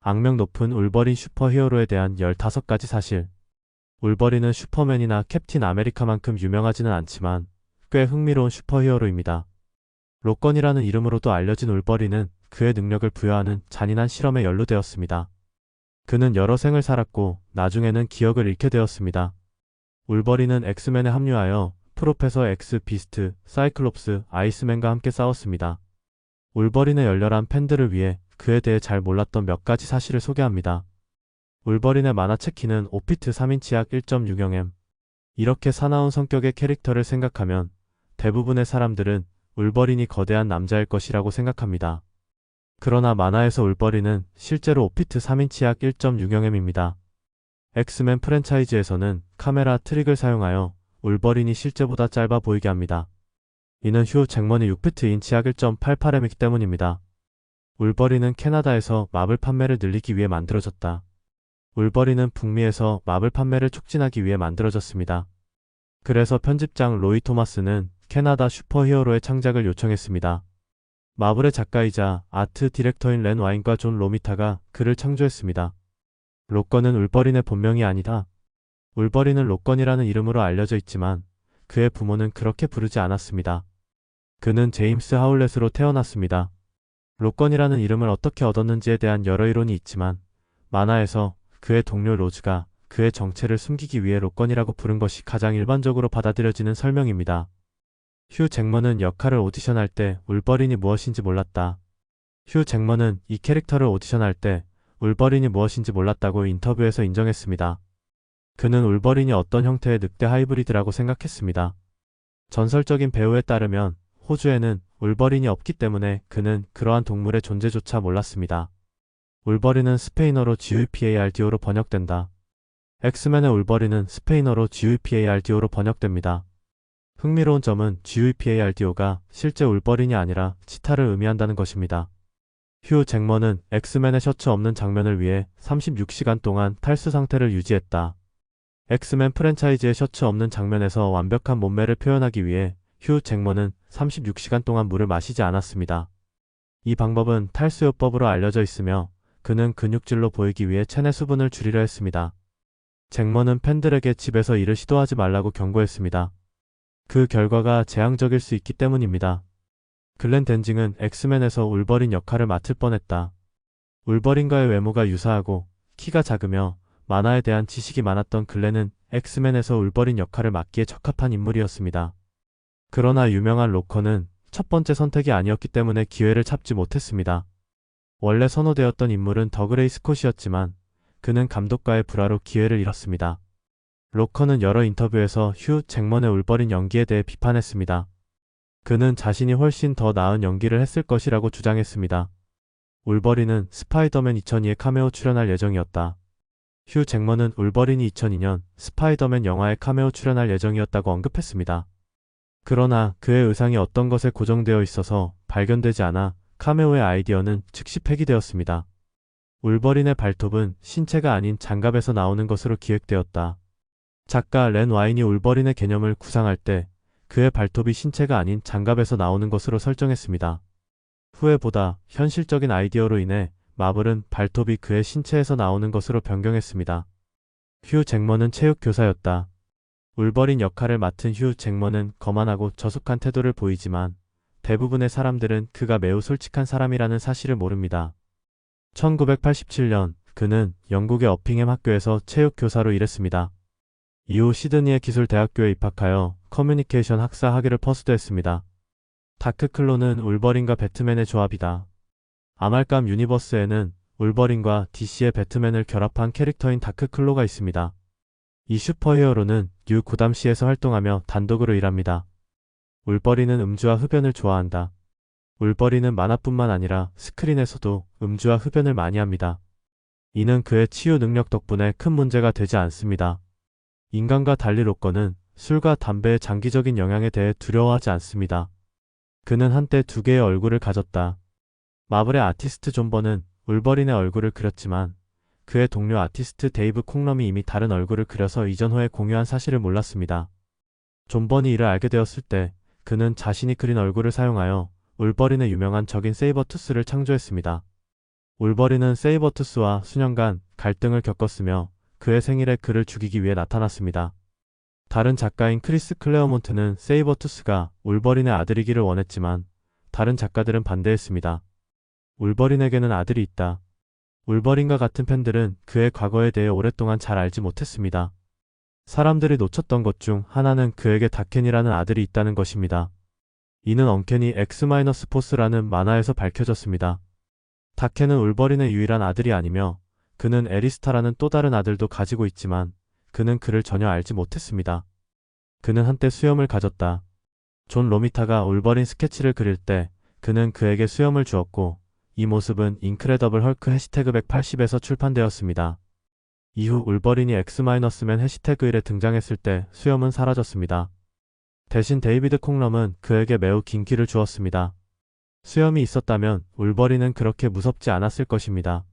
악명 높은 울버린 슈퍼히어로에 대한 15가지 사실. 울버린은 슈퍼맨이나 캡틴 아메리카만큼 유명하지는 않지만 꽤 흥미로운 슈퍼히어로입니다. 로건이라는 이름으로도 알려진 울버린은 그의 능력을 부여하는 잔인한 실험에 연루되었습니다. 그는 여러 생을 살았고 나중에는 기억을 잃게 되었습니다. 울버린은 엑스맨에 합류하여 프로페서 엑스 비스트, 사이클롭스, 아이스맨과 함께 싸웠습니다. 울버린의 열렬한 팬들을 위해 그에 대해 잘 몰랐던 몇 가지 사실을 소개합니다. 울버린의 만화책 키는 오피트 3인치 약 1.6mm. 이렇게 사나운 성격의 캐릭터를 생각하면 대부분의 사람들은 울버린이 거대한 남자일 것이라고 생각합니다. 그러나 만화에서 울버린은 실제로 오피트 3인치 약 1.6mm입니다. 엑스맨 프랜차이즈에서는 카메라 트릭을 사용하여 울버린이 실제보다 짧아 보이게 합니다. 이는 휴 잭먼이 6피트 인치 약 1.88mm이기 때문입니다. 울버린은 캐나다에서 마블 판매를 늘리기 위해 만들어졌다. 울버린은 북미에서 마블 판매를 촉진하기 위해 만들어졌습니다. 그래서 편집장 로이 토마스는 캐나다 슈퍼히어로의 창작을 요청했습니다. 마블의 작가이자 아트 디렉터인 렌 와인과 존 로미타가 그를 창조했습니다. 로건은 울버린의 본명이 아니다. 울버린은 로건이라는 이름으로 알려져 있지만 그의 부모는 그렇게 부르지 않았습니다. 그는 제임스 하울렛으로 태어났습니다. 로건이라는 이름을 어떻게 얻었는지에 대한 여러 이론이 있지만 만화에서 그의 동료 로즈가 그의 정체를 숨기기 위해 로건이라고 부른 것이 가장 일반적으로 받아들여지는 설명입니다. 휴 잭먼은 역할을 오디션할 때 울버린이 무엇인지 몰랐다. 휴 잭먼은 이 캐릭터를 오디션할 때 울버린이 무엇인지 몰랐다고 인터뷰에서 인정했습니다. 그는 울버린이 어떤 형태의 늑대 하이브리드라고 생각했습니다. 전설적인 배우에 따르면 호주에는 울버린이 없기 때문에 그는 그러한 동물의 존재조차 몰랐습니다. 울버린은 스페인어로 GUPARDO로 번역된다. 엑스맨의 울버린은 스페인어로 GUPARDO로 번역됩니다. 흥미로운 점은 GUPARDO가 실제 울버린이 아니라 치타를 의미한다는 것입니다. 휴 잭먼은 엑스맨의 셔츠 없는 장면을 위해 36시간 동안 탈수 상태를 유지했다. 엑스맨 프랜차이즈의 셔츠 없는 장면에서 완벽한 몸매를 표현하기 위해 휴 잭먼은 36시간 동안 물을 마시지 않았습니다. 이 방법은 탈수요법으로 알려져 있으며 그는 근육질로 보이기 위해 체내 수분을 줄이려 했습니다. 잭먼은 팬들에게 집에서 이를 시도하지 말라고 경고했습니다. 그 결과가 재앙적일 수 있기 때문입니다. 글렌 댄징은 엑스맨에서 울버린 역할을 맡을 뻔했다. 울버린과의 외모가 유사하고 키가 작으며 만화에 대한 지식이 많았던 글렌은 엑스맨에서 울버린 역할을 맡기에 적합한 인물이었습니다. 그러나 유명한 로커는 첫 번째 선택이 아니었기 때문에 기회를 잡지 못했습니다. 원래 선호되었던 인물은 더그레이 스콧이었지만 그는 감독과의 불화로 기회를 잃었습니다. 로커는 여러 인터뷰에서 휴 잭먼의 울버린 연기에 대해 비판했습니다. 그는 자신이 훨씬 더 나은 연기를 했을 것이라고 주장했습니다. 울버린은 스파이더맨 2002에 카메오 출연할 예정이었다. 휴 잭먼은 울버린이 2002년 스파이더맨 영화에 카메오 출연할 예정이었다고 언급했습니다. 그러나 그의 의상이 어떤 것에 고정되어 있어서 발견되지 않아 카메오의 아이디어는 즉시 폐기되었습니다. 울버린의 발톱은 신체가 아닌 장갑에서 나오는 것으로 기획되었다. 작가 렌 와인이 울버린의 개념을 구상할 때 그의 발톱이 신체가 아닌 장갑에서 나오는 것으로 설정했습니다. 후에 보다 현실적인 아이디어로 인해 마블은 발톱이 그의 신체에서 나오는 것으로 변경했습니다. 휴 잭먼은 체육 교사였다. 울버린 역할을 맡은 휴 잭먼은 거만하고 저속한 태도를 보이지만 대부분의 사람들은 그가 매우 솔직한 사람이라는 사실을 모릅니다. 1987년 그는 영국의 어핑햄 학교에서 체육 교사로 일했습니다. 이후 시드니의 기술대학교에 입학하여 커뮤니케이션 학사 학위를 퍼스드했습니다. 다크클로는 울버린과 배트맨의 조합이다. 아말감 유니버스에는 울버린과 DC의 배트맨을 결합한 캐릭터인 다크클로가 있습니다. 이 슈퍼히어로는 뉴 고담시에서 활동하며 단독으로 일합니다. 울버린은 음주와 흡연을 좋아한다. 울버린은 만화뿐만 아니라 스크린에서도 음주와 흡연을 많이 합니다. 이는 그의 치유 능력 덕분에 큰 문제가 되지 않습니다. 인간과 달리 로건은 술과 담배의 장기적인 영향에 대해 두려워하지 않습니다. 그는 한때 두 개의 얼굴을 가졌다. 마블의 아티스트 존버는 울버린의 얼굴을 그렸지만 그의 동료 아티스트 데이브 콩럼이 이미 다른 얼굴을 그려서 이전후에 공유한 사실을 몰랐습니다. 존버니 이를 알게 되었을 때 그는 자신이 그린 얼굴을 사용하여 울버린의 유명한 적인 세이버투스를 창조했습니다. 울버린은 세이버투스와 수년간 갈등을 겪었으며 그의 생일에 그를 죽이기 위해 나타났습니다. 다른 작가인 크리스 클레어몬트는 세이버투스가 울버린의 아들이기를 원했지만 다른 작가들은 반대했습니다. 울버린에게는 아들이 있다. 울버린과 같은 팬들은 그의 과거에 대해 오랫동안 잘 알지 못했습니다. 사람들이 놓쳤던 것 중 하나는 그에게 다켄이라는 아들이 있다는 것입니다. 이는 언캐니 X-포스라는 만화에서 밝혀졌습니다. 다켄은 울버린의 유일한 아들이 아니며 그는 에리스타라는 또 다른 아들도 가지고 있지만 그는 그를 전혀 알지 못했습니다. 그는 한때 수염을 가졌다. 존 로미타가 울버린 스케치를 그릴 때 그는 그에게 수염을 주었고 이 모습은 인크레더블 헐크 해시태그 180에서 출판되었습니다. 이후 울버린이 X-맨 해시태그 1에 등장했을 때 수염은 사라졌습니다. 대신 데이비드 콩럼은 그에게 매우 긴 키를 주었습니다. 수염이 있었다면 울버린은 그렇게 무섭지 않았을 것입니다.